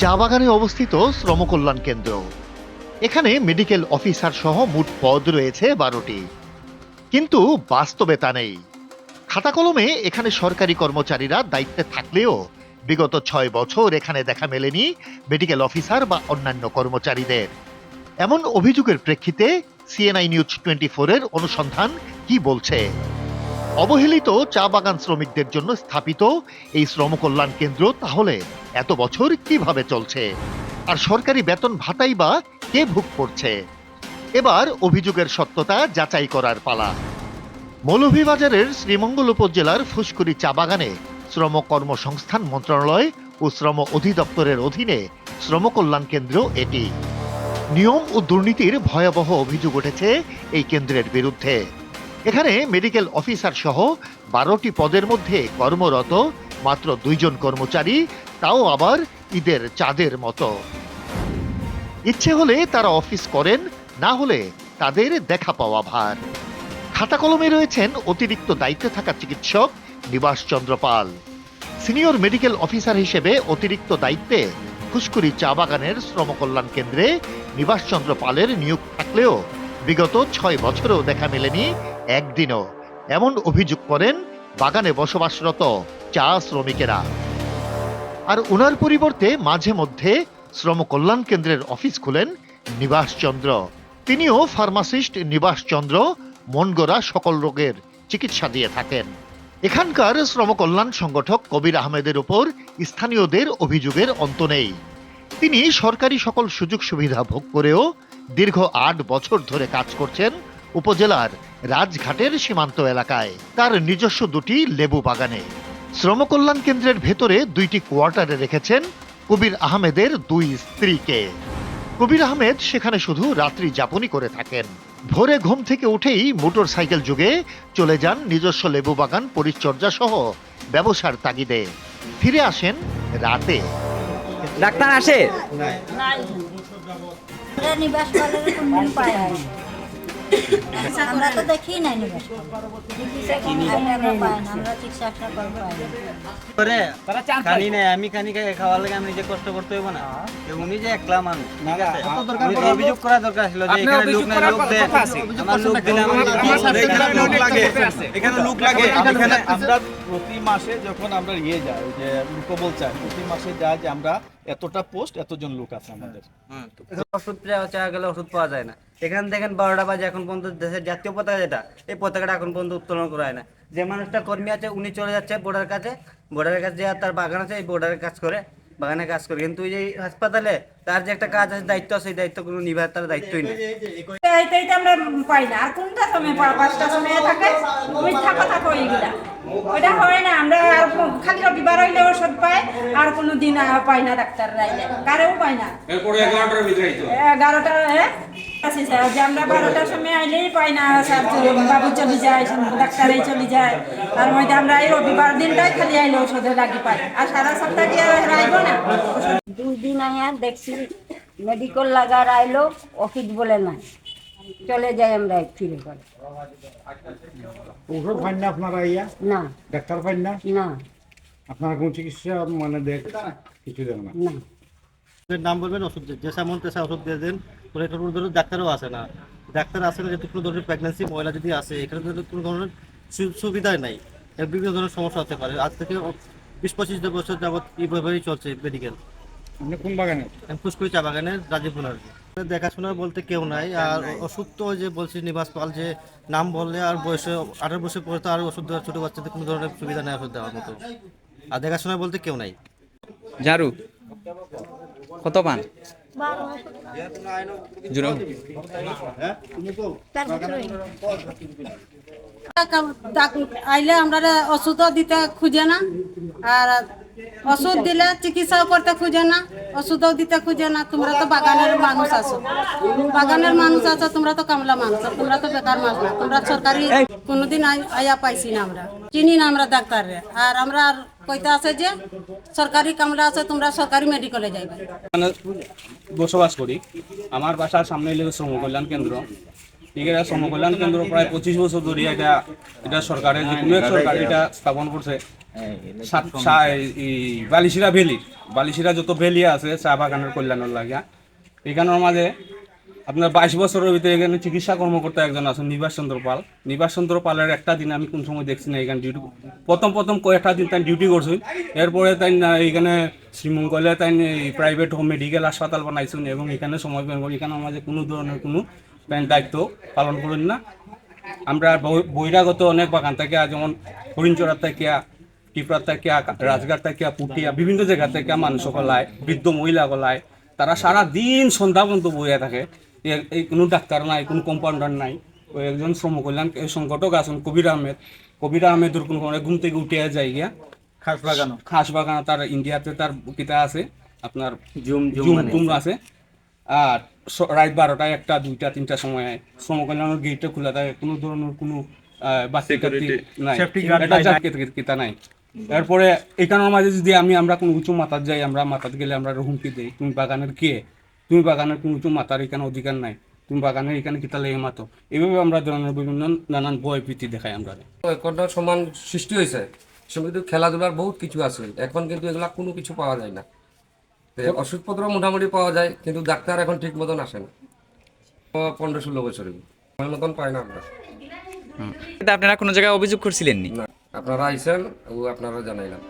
চা বাগানে অবস্থিত শ্রম কল্যাণ কেন্দ্র। এখানে মেডিকেল অফিসার সহ মোট পদ রয়েছে বারোটি। কিন্তু বাস্তবে তা নেই। খাতা কলমে এখানে সরকারি কর্মচারীরা দায়িত্বে থাকলেও বিগত ছয় বছর এখানে দেখা মেলেনি মেডিকেল অফিসার বা অন্যান্য কর্মচারীদের। এমন অভিযোগের প্রেক্ষিতে সিএনআই নিউজ টোয়েন্টি ফোরের অনুসন্ধান কি বলছে? অবহেলিত চা বাগান শ্রমিকদের জন্য স্থাপিত এই শ্রমকল্যাণ কেন্দ্র তাহলে এত বছর কীভাবে চলছে? আর সরকারি বেতন ভাতাই বা কে ভোগ করছে? এবার অভিযোগের সত্যতা যাচাই করার পালা। মৌলভীবাজারের শ্রীমঙ্গল উপজেলার ফুসকুড়ি চা বাগানে শ্রম কর্মসংস্থান মন্ত্রণালয় ও শ্রম অধিদপ্তরের অধীনে শ্রম কল্যাণ কেন্দ্র এটি। নিয়ম ও দুর্নীতির ভয়াবহ অভিযোগ উঠেছে এই কেন্দ্রের বিরুদ্ধে। এখানে মেডিকেল অফিসার সহ বারোটি পদের মধ্যে কর্মরত মাত্র দুইজন কর্মচারী, তাও আবার ঈদের চাঁদের মতো। ইচ্ছে হলে তারা অফিস করেন, না হলে তাদের দেখা পাওয়া ভার। খাতা কলমে রয়েছেন অতিরিক্ত দায়িত্বে থাকা চিকিৎসক Nibas Chandra Pal senior medical officer হিসেবে অতিরিক্ত দায়িত্বে ফুসকুড়ি চা বাগানের শ্রমকল্যাণ কেন্দ্রে নিবাস চন্দ্র পালের নিয়োগ থাকলেও বিগত ছয় বছরেও দেখা মেলেনি একদিনও এমন অভিযোগ করেন বাগানে বসবাসরত চা শ্রমিকেরা। আর ওনার পরিবর্তে মাঝে মধ্যে শ্রম কল্যাণ কেন্দ্রের অফিস খুলেন নিবাস চন্দ্র তিনিও ফার্মাসিস্ট নিবাস চন্দ্র মন সকল রোগের চিকিৎসা দিয়ে থাকেন। এখানকার শ্রম কল্যাণ সংগঠক কবির আহমেদের উপর স্থানীয়দের অভিযোগের অন্ত নেই। তিনি সরকারি সকল সুযোগ সুবিধা ভোগ করেও দীর্ঘ আট বছর ধরে কাজ করছেন উপজেলার রাজঘাটের সীমান্ত এলাকায়। তার নিজস্ব দুটি লেবু বাগানে। শ্রম কল্যাণ কেন্দ্রের ভেতরে দুইটি কোয়ার্টারে রেখেছেন কবির আহমেদের দুই স্ত্রীকে। কবির আহমেদ সেখানে শুধু রাত্রি যাপনই করে থাকেন। ভোরে ঘুম থেকে উঠেই মোটর সাইকেল যুগে চলে যান নিজস্ব লেবু বাগান পরিচর্যা সহ ব্যবসার তাগিদে। ফিরে আসেন রাতে। ডাক্তার আসে? আমরা তো দেখি নাই নিবাস চিকিৎসা কোনো জায়গায় আমরা পাই না আমরা চিকিৎসা একটা করে পাই না করে তারা চান খানি নাই আমি খানি খাওয়ার লাগে আমি নিজে কষ্ট করতে হইব না। উনি যে একলা মানুষ ঠিক আছে? অভিযোগ করা দরকার ছিল যে এখানে লোক নাই লোক কথা আমার লোক দিলে এখানে লোক লাগে। এখানে লোক লাগে। এখানে আমরা প্রতি মাসে যখন আমরা ইয়ে যাই যে কবল চাই প্রতি মাসে যায় যে আমরা এতটা পোস্ট এতজন লোক আছে আমাদের। ওষুধ চাওয়া গেলে ওষুধ পাওয়া যায় না। এখান দেখেন বারোটা বাজে এখন পর্যন্ত দেশের জাতীয় পতাকা যেটা এই পতাকাটা এখন পর্যন্ত উত্তোলন করা হয় না যে মানুষটা কর্মী আছে উনি চলে যাচ্ছে বোর্ডার কাছে বোর্ডারের কাছে যে তার বাগান আছে এই বোর্ডারের কাজ করে বাগানে কাজ করে কিন্তু এই হাসপাতালে তার যে একটা কাজ আছে দায়িত্ব আছে সেই দায়িত্ব কোনো নিভার তার দায়িত্বই নেই আর কোনটা সময় পাঁচটা সময় থাকে মিথ্যা হয় না আমরা খালি রবিবার হইলে ওষুধ পাই আর কোনো দিন পাই না ডাক্তার রাইলে। কারেও পাই না। এগারোটার ভিতরে এগারোটা হ্যাঁ আছি স্যার যে আমরা বারোটার সময় আইলেই পাই না স্যার বাবু চলে যায় ডাক্তারই চলে যায়। আর মধ্যে আমরা এই রবিবার দিনটাই খালি আইলে ওষুধে লাগি পাই আর সারা সপ্তাহ কি আর রাইব না? দুই দিন আয়া দেখছি মেডিকেল লাগার আইলো অফিস বলে নাই। চলে যাই আমরা ফিরে করে ওষুধ পান না আপনারা ইয়া? না। ডাক্তার পান না? না। আপনারা কোন চিকিৎসা মানে দেখ কিছু দেন না। নাম বলবেন ওষুধ দিয়ে যেসা মন তেসা ওষুধ দিয়ে দেন কোনো একটা কোনো ধরনের ডাক্তারও আসে না। ডাক্তার আসে না যেহেতু কোনো ধরনের প্রেগনেন্সি মহিলা যদি আসে এখানে তো কোনো ধরনের সুবিধাই নাই। এর বিভিন্ন ধরনের সমস্যা হতে পারে। আজ থেকে বিশ পঁচিশ বছর যাবৎ এইভাবেই চলছে মেডিকেল আপনি কোন বাগানে? ফুসকুড়ি চা বাগানের রাজীবপুর আর কি। দেখাশোনা বলতে কেউ নাই। আর ওষুধ তো যে বলছি নিবাস পাল যে নাম বললে আর বয়সে আঠারো বছর পরে তো আর ওষুধ দেওয়ার ছোটো বাচ্চাদের কোনো ধরনের সুবিধা নেই ওষুধ দেওয়ার মতো। আর দেখাশোনা বলতে কেউ নাই। ঝাড়ু কত পান? আইলে আমরা ওষুধও দিতে খুঁজে না। আর ওষুধ দিলে চিকিৎসাও করতে খুঁজে না, ওষুধও দিতে খুঁজে না। তোমরা তো বাগানের মানুষ আছো। বাগানের মানুষ আছো, তোমরা তো কামলা মানুষ তোমরা তো বেকার মানুষ না। তোমরা সরকারি কোনোদিন আয়া পাইছি না আমরা। চিনি না আমরা ডাক্তারে আর আমরা আর কইতে আছে যে, সরকারি কামলা আছে, তোমরা সরকারি মেডিকেলে যাইবে। বসবাস করি। আমার বাসার সামনে শ্রম কল্যাণ কেন্দ্র। আছে শ্রম কেন্দ্র প্রায় পঁচিশ বছর ধরে এটা এটা সরকারের যে কোনো এক সরকার এটা স্থাপন করছে। বালিশিরা ভ্যালি বালিশিরা যত ভ্যালি আছে, চা বাগানের কল্যাণের লাগিয়া। এখানের মাঝে আপনার বাইশ বছরের ভিতরে এখানে চিকিৎসা কর্মকর্তা একজন আছেন, নিবাস চন্দ্র পাল। নিবাস চন্দ্র পালের একটা দিন আমি কোন সময় দেখছি না এখানে ডিউটি প্রথম প্রথম কয়েকটা দিন তাই ডিউটি করছেন। এরপরে তাই এখানে শ্রীমঙ্গলে তাই প্রাইভেট হোম মেডিকেল হাসপাতাল বানাইছেন এবং এখানে সময় এখানে আমাদের কোনো ধরনের কোনো দায়িত্ব পালন করেন না। আমরা বহি- বহিরাগত অনেক বাগান থেকে যেমন হরিণচড়ার থেকে টিপড়ার থেকে রাজগার থেকে পুটিয়া বিভিন্ন জায়গা থেকে মানুষ গলায় বৃদ্ধ মহিলা গলায় তারা সারা দিন সন্ধ্যা পর্যন্ত বইয়া থাকে। এই কোনো ডাক্তার নাই কোনো কম্পাউন্ডার নাই। ওই একজন শ্রম কল্যাণ এই সংগঠক আছেন কবির আহমেদ। কবির আহমেদের কোনো ঘুম থেকে উঠে যায় গিয়া খাস বাগানো খাস বাগান তার ইন্ডিয়াতে তার কিতা আছে। আপনার জুম জুম মানে আছে। আর রাত বারোটায় একটা দুইটা তিনটা সময় শ্রম কল্যাণের গেটটা খোলা থাকে। কোনো ধরনের কোনো বাচ্চা নাই। এরপরে এখানের মাঝে যদি আমি আমরা কোনো উঁচু মাথার যাই আমরা মাথাত গেলে আমরা হুমকি দিই তুমি বাগানের কে? তুমি বাগানের কোনো উঁচু মাথার এখানে অধিকার নাই। তুমি বাগানের এখানে কিতা লেগে মাতো এইভাবে আমরা ধরনের বিভিন্ন নানান ভয় ভীতি দেখাই আমরা। একটা সমান সৃষ্টি হয়েছে। সে কিন্তু খেলাধুলার বহুত কিছু আছে। এখন কিন্তু এগুলা কোনো কিছু পাওয়া যায় না। ওষুধপত্র মোটামুটি পাওয়া যায় কিন্তু ডাক্তার এখন ঠিক মতন আসে না। পনেরো ষোলো বছর সময় মতন পায় না আমরা। আপনারা কোনো জায়গায় অভিযোগ করছিলেন নি না আপনারা আইসেন ও আপনারা জানাইলাম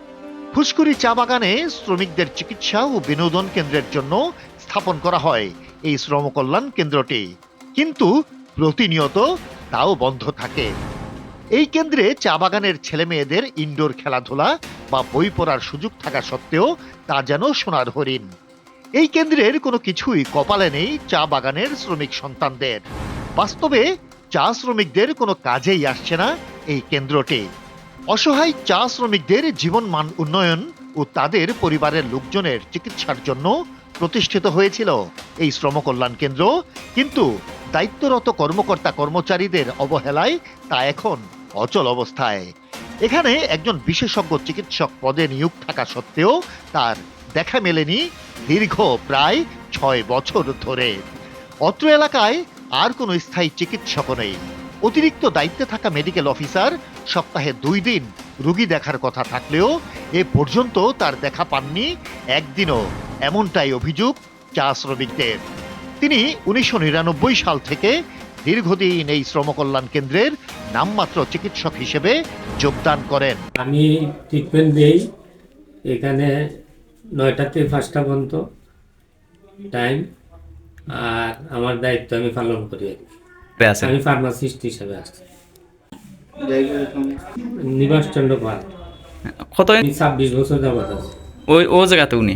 ফুসকুড়ি চা বাগানে শ্রমিকদের চিকিৎসা ও বিনোদন কেন্দ্রের জন্য স্থাপন করা হয় এই শ্রম কল্যাণ কেন্দ্রটি। কিন্তু প্রতিনিয়ত তাও বন্ধ থাকে। এই কেন্দ্রে চা বাগানের ছেলে মেয়েদের ইনডোর খেলাধুলা বা বই পড়ার সুযোগ থাকা সত্ত্বেও তা যেন সোনার হরিণ। এই কেন্দ্রের কোনো কিছুই কপালে নেই চা বাগানের শ্রমিক সন্তানদের। বাস্তবে চা শ্রমিকদের কোনো কাজেই আসছে না এই কেন্দ্রটি। অসহায় চা শ্রমিকদের জীবনমান উন্নয়ন ও তাদের পরিবারের লোকজনের চিকিৎসার জন্য প্রতিষ্ঠিত হয়েছিল এই শ্রম কল্যাণ কেন্দ্র, কিন্তু দায়িত্বরত কর্মকর্তা কর্মচারীদের অবহেলায় তা এখন অচল অবস্থায়। এখানে একজন বিশেষজ্ঞ চিকিৎসক পদে নিয়োগ থাকা সত্ত্বেও তার দেখা মেলেনি দীর্ঘ প্রায় ছয় বছর ধরে। অত্র এলাকায় আর কোনো স্থায়ী চিকিৎসকও নেই। অতিরিক্ত দায়িত্বে থাকা মেডিকেল অফিসার সপ্তাহে দুই দিন রুগী দেখার কথা থাকলেও এ পর্যন্ত তার দেখা পাননি। একদিনও এমনটাই অভিযোগ চা শ্রমিকদের। তিনি উনিশশো নিরানব্বই সাল থেকে দীর্ঘদিন এই শ্রম কল্যাণ কেন্দ্রের নামমাত্র চিকিৎসক হিসেবে যোগদান করেন। আমি ট্রিটমেন্ট দেই এখানে নয়টা থেকে পাঁচটা পর্যন্ত টাইম আর আমার দায়িত্ব আমি পালন করি আর আমি ফার্মাসিস্ট হিসেবে আসছি নিবাস চন্দ্র পাল। কত ছাব্বিশ বছর যাবত আছি। ওই ও জায়গাতে উনি?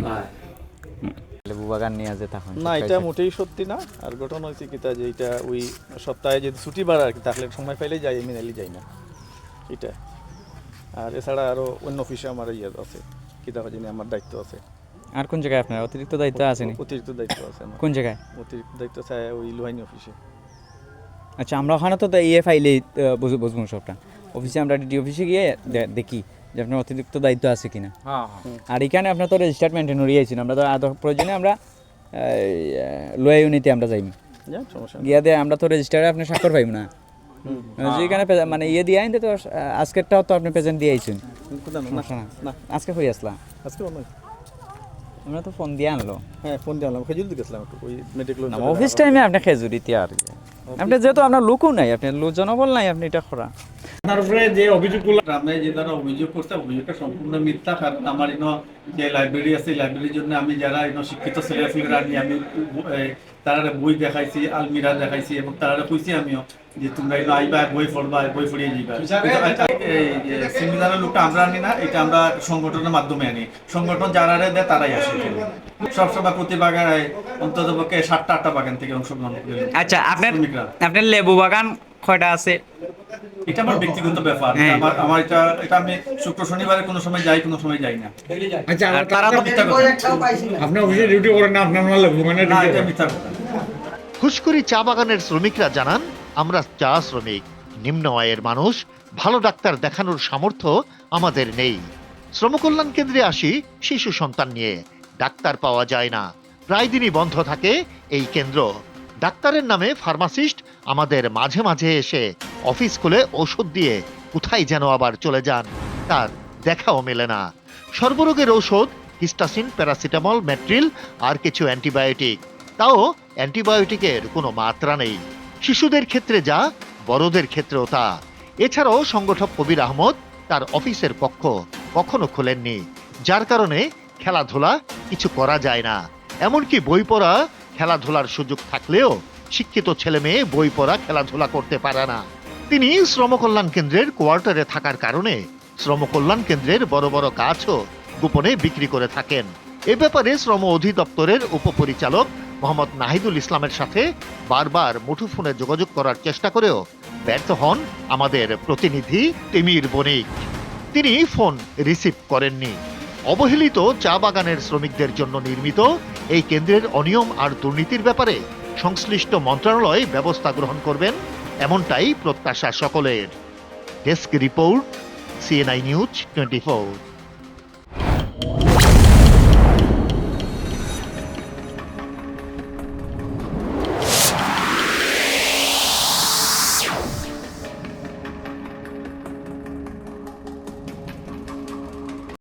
লেবু বাগান নিয়ে যে তখন না এটা মোটেই সত্যি না। আর ঘটনা হয়েছে কি তা যে এটা ওই সপ্তাহে যদি ছুটি বাড়া আর কি তাহলে সময় পাইলে যাই আমি নাইলে যাই না। এটা। আর এছাড়া আরও অন্য অফিসে আমার ইয়ে আছে কিতাব জানি আমার দায়িত্ব আছে। আর কোন জায়গায় আপনার? অতিরিক্ত দায়িত্ব আছেনি অতিরিক্ত দায়িত্ব আছে কোন জায়গায়? অতিরিক্ত দায়িত্ব আছে ওই লোহাইনি অফিসে আচ্ছা আমরা ওখানে তো ফাইলে বুঝব সবটা। অফিসে আমরা ডিডি অফিসে গিয়ে দেখি। যে আপনার অতিরিক্ত দায়িত্ব আছে কিনা। আর এখানে আপনার তো রেজিস্টার্ড মেনটেন আমরা তো আদৌ প্রয়োজনে আমরা লোয়া ইউনিটে আমরা যাই। গিয়া দিয়ে আমরা তো রেজিস্টারে আপনি স্বাক্ষর পাইব না। যেখানে মানে ইয়ে দিয়ে আইন তো আজকেরটাও তো আপনি প্রেজেন্ট দিয়ে আইছেন। আজকে হয়ে আসলা? আজকে আমরা তো ফোন দিয়ে আনলো। হ্যাঁ ফোন দিলাম খেজুর গেছিলাম একটু ওই মেডিকেল অফিস টাইমে আপনি খেজুরিতে আর আপনি যেহেতু আপনার লোকও নাই আপনি জনবল নাই আপনি এটা করা তারপরে যে অভিযোগগুলো আমরা যে তারা অভিযোগ করতে অভিযোগটা সম্পূর্ণ মিথ্যা কারণ আমার ইনো যে লাইব্রেরি আছে লাইব্রেরির জন্য আমি যারা ইনো শিক্ষিত ছেলেপেলেরা নিয়ে আমি তারা বই দেখাইছি আলমিরা দেখাইছি এবং তারা কইছি আমিও যে তোমরা ইনো আইবা বই পড়বা বই পড়িয়ে যাইবা। সিমিলার লোকটা আমরা আনি না এটা আমরা সংগঠনের মাধ্যমে আনি। সংগঠন যারা দেয় তারাই আসে সবসময় প্রতি বাগানে অন্তত পক্ষে সাতটা আটটা বাগান থেকে অংশগ্রহণ করে। আচ্ছা আপনার। আপনার লেবু বাগান কয়টা আছে? এটা আমার ব্যক্তিগত ব্যাপার। হ্যাঁ। আমার আমার এটা এটা আমি শুক্র শনিবারে কোনো সময় যাই কোনো সময় যাই না। আচ্ছা তারা তো মিথ্যা কথা। আপনি অফিসে ডিউটি করেন না আপনার মাল মানে এটা মিথ্যা কথা। খুশকুরি চা বাগানের শ্রমিকরা জানান আমরা চা শ্রমিক নিম্ন আয়ের মানুষ ভালো ডাক্তার দেখানোর সামর্থ্য আমাদের নেই। শ্রমকল্যাণ কেন্দ্রে আসি শিশু সন্তান নিয়ে ডাক্তার পাওয়া যায় না। প্রায় দিনই বন্ধ থাকে এই কেন্দ্র। ডাক্তারের নামে ফার্মাসিস্ট আমাদের মাঝে মাঝে এসে অফিস খুলে ওষুধ দিয়ে কোথায় যেন আবার চলে যান। তার দেখাও মেলে না। সর্বরোগের ঔষধ, হিস্টাসিন, প্যারাসিটামল, ম্যাট্রিল আর কিছু অ্যান্টিবায়োটিক। তাও অ্যান্টিবায়োটিকের কোনো মাত্রা নেই। শিশুদের ক্ষেত্রে যা, বড়দের ক্ষেত্রেও তা। এছাড়াও সংগঠক কবির আহমদ তার অফিসের পক্ষ কখনো খোলেননি, যার কারণে খেলাধুলা কিছু করা যায় না। এমনকি বই পড়া, খেলাধুলার সুযোগ থাকলেও শিক্ষিত ছেলে মেয়ে বই পড়া, খেলাধুলা করতে পারে না। তিনি শ্রম কল্যাণ কেন্দ্রের কোয়ার্টারে থাকার কারণে শ্রম কল্যাণ কেন্দ্রের বড় বড় গাছও গোপনে বিক্রি করে থাকেন। এ ব্যাপারে শ্রম অধিদপ্তরের উপপরিচালক মোহাম্মদ নাহিদুল ইসলামের সাথে বারবার মুঠোফোনে যোগাযোগ করার চেষ্টা করেও ব্যর্থ হন আমাদের প্রতিনিধি তিমির বণিক। তিনি ফোন রিসিভ করেননি। অবহেলিত চা বাগানের শ্রমিকদের জন্য নির্মিত এই কেন্দ্রের অনিয়ম আর দুর্নীতির ব্যাপারে সংশ্লিষ্ট মন্ত্রণালয় ব্যবস্থা গ্রহণ করবেন এমনটাই প্রত্যাশা সকলের। Desk report CNI news twenty